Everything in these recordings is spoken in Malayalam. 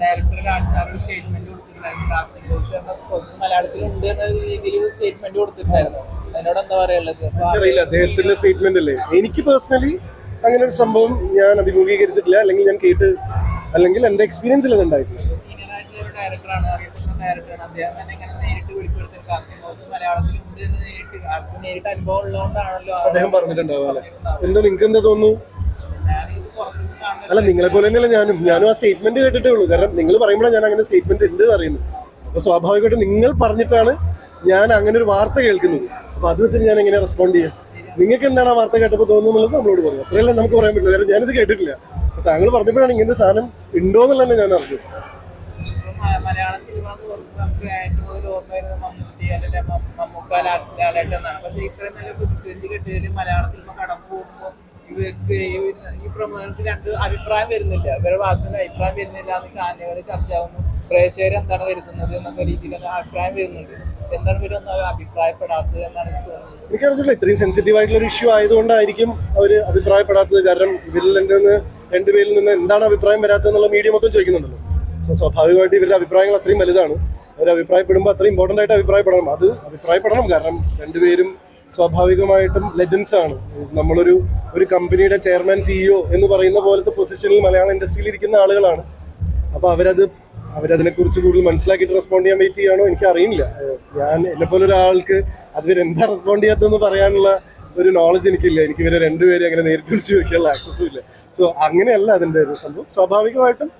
ഡയറക്ടർ രാജ് ഒരു സ്റ്റേറ്റ്മെന്റ് കൊടുത്തിട്ടുണ്ടായിരുന്നു. കാസ്റ്റിംഗ് കോച്ച് എന്ന പോസ്റ്റ് മലയാളത്തിലുണ്ട് എന്ന രീതിയിൽ ഒരു സ്റ്റേറ്റ്മെന്റ് കൊടുത്തിട്ടുണ്ടായിരുന്നു. അതിനോട് എന്താ പറയുള്ളത് അറിയില്ല അദ്ദേഹത്തിന്റെ സ്റ്റേറ്റ്മെന്റ് അല്ലേ? എനിക്ക് പേഴ്സണലി അങ്ങനെ ഒരു സംഭവം ഞാൻ അഭിമുഖീകരിച്ചിട്ടില്ല. അല്ലെങ്കിൽ ഞാൻ കേട്ട് അല്ലെങ്കിൽ എന്റെ എക്സ്പീരിയൻസിൽ അത് ഉണ്ടായിട്ടില്ല. ഡയറക്ടറാണ് അറിയപ്പെടുന്ന ഡയറക്ടറാണ് അദ്ദേഹം തന്നെ ഇങ്ങനെ നേരിട്ട് വെളിപ്പെടുത്തിയ കാസ്റ്റിംഗ് കോച്ച് മലയാളത്തിലുണ്ട് എന്ന് നേരിട്ട് നേരിട്ട് അനുഭവം ഉള്ളതുകൊണ്ടാണല്ലോ അദ്ദേഹം പറഞ്ഞിട്ടുണ്ടാവും അല്ലെ? എന്താ നിങ്ങൾക്ക് എന്താ തോന്നുന്നു? അല്ല നിങ്ങളെ പോലെ തന്നെയല്ല ഞാനും. ഞാനും ആ സ്റ്റേറ്റ്മെന്റ് കേട്ടിട്ടേ ഉള്ളൂ. കാരണം നിങ്ങൾ പറയുമ്പോഴാണ് ഞാൻ അങ്ങനെ സ്റ്റേറ്റ്മെന്റ് ഉണ്ട് എന്ന് അറിയുന്നത്. അപ്പൊ സ്വാഭാവികമായിട്ടും നിങ്ങൾ പറഞ്ഞിട്ടാണ് ഞാൻ അങ്ങനെ ഒരു വാർത്ത കേൾക്കുന്നത്. അപ്പൊ അത് വെച്ചിട്ട് ഞാൻ എങ്ങനെ റെസ്പോണ്ട് ചെയ്യാം? നിങ്ങൾക്ക് എന്താണ് ആ വാർത്ത കേട്ടപ്പോൾ തോന്നുന്നുള്ളത് നമ്മളോട് പറയും. അത്രയല്ലേ നമുക്ക് പറയാൻ പറ്റില്ല കാരണം ഞാനിത് കേട്ടിട്ടില്ല. അപ്പൊ താങ്കൾ പറഞ്ഞപ്പോഴാണ് ഇങ്ങനത്തെ സാധനം ഉണ്ടോ എന്നുള്ളത് ഞാൻ അറിഞ്ഞു മലയാള സിനിമ ഇത്രയും നല്ല പ്രതിസന്ധി കിട്ടിയതിൽ മലയാള സിനിമ കടന്നു പോകുമ്പോൾ ഈ- പ്രമാണത്തിൽ രണ്ട് അഭിപ്രായം വരുന്നില്ല. ഇവരുടെ ഭാഗത്തുനിന്ന് അഭിപ്രായം വരുന്നില്ല എന്ന് ചാനലുകളിൽ ചർച്ചയാവുന്നു പ്രേക്ഷകർ എന്താണ് കരുതുന്നത് എന്നൊക്കെ രീതിയിൽ അഭിപ്രായം വരുന്നുണ്ട്. എന്താണ് ഇവരൊന്നും അഭിപ്രായപ്പെടാത്തത് എന്നാണ് എനിക്ക് തോന്നുന്നത്. എനിക്കറിഞ്ഞില്ല ഇത്രയും സെൻസിറ്റീവ് ആയിട്ടുള്ള ഒരു ഇഷ്യൂ ആയതുകൊണ്ടായിരിക്കും അവർ അഭിപ്രായപ്പെടാത്തത്. കാരണം ഇവരിൽ നിന്ന് രണ്ടുപേരിൽ നിന്ന് എന്താണ് അഭിപ്രായം വരാത്തതെന്നുള്ള മീഡിയ മൊത്തം ചോദിക്കുന്നുണ്ടല്ലോ. സോ സ്വാഭാവികമായിട്ട് ഇവരുടെ അഭിപ്രായങ്ങൾ അത്രയും വലുതാണ്. അവർ അഭിപ്രായപ്പെടുമ്പോൾ അത്രയും ഇമ്പോർട്ടന്റ് ആയിട്ട് അഭിപ്രായപ്പെടണം. അത് അഭിപ്രായപ്പെടണം. കാരണം രണ്ടുപേരും സ്വാഭാവികമായിട്ടും ലെജൻസ് ആണ്. നമ്മളൊരു ഒരു കമ്പനിയുടെ ചെയർമാൻ സിഇഒ എന്ന് പറയുന്ന പോലത്തെ പൊസിഷനിൽ മലയാള ഇൻഡസ്ട്രിയിൽ ഇരിക്കുന്ന ആളുകളാണ്. അപ്പോൾ അവരത് അവരതിനെക്കുറിച്ച് കൂടുതൽ മനസ്സിലാക്കിയിട്ട് റെസ്പോണ്ട് ചെയ്യാൻ വെയിറ്റ് ചെയ്യാണോ എനിക്ക് അറിയില്ല ഞാൻ എന്നെ പോലെ ഒരാൾക്ക് അതിവരെന്താ റെസ്പോണ്ട് ചെയ്യാത്തതെന്ന് പറയാനുള്ള ഒരു നോളജ് എനിക്കില്ല. എനിക്ക് ഇവരെ രണ്ടുപേരും അങ്ങനെ നേരിട്ട് വിളിച്ച് ചോദിക്കാനുള്ള ആക്സസും ഇല്ല. സോ അങ്ങനെയല്ല അതിന്റെ ഒരു സംഭവം. സ്വാഭാവികമായിട്ടും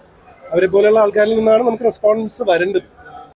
അവരെ പോലെയുള്ള ആൾക്കാരിൽ നിന്നാണ് നമുക്ക് റെസ്പോൺസ് വരേണ്ടത്.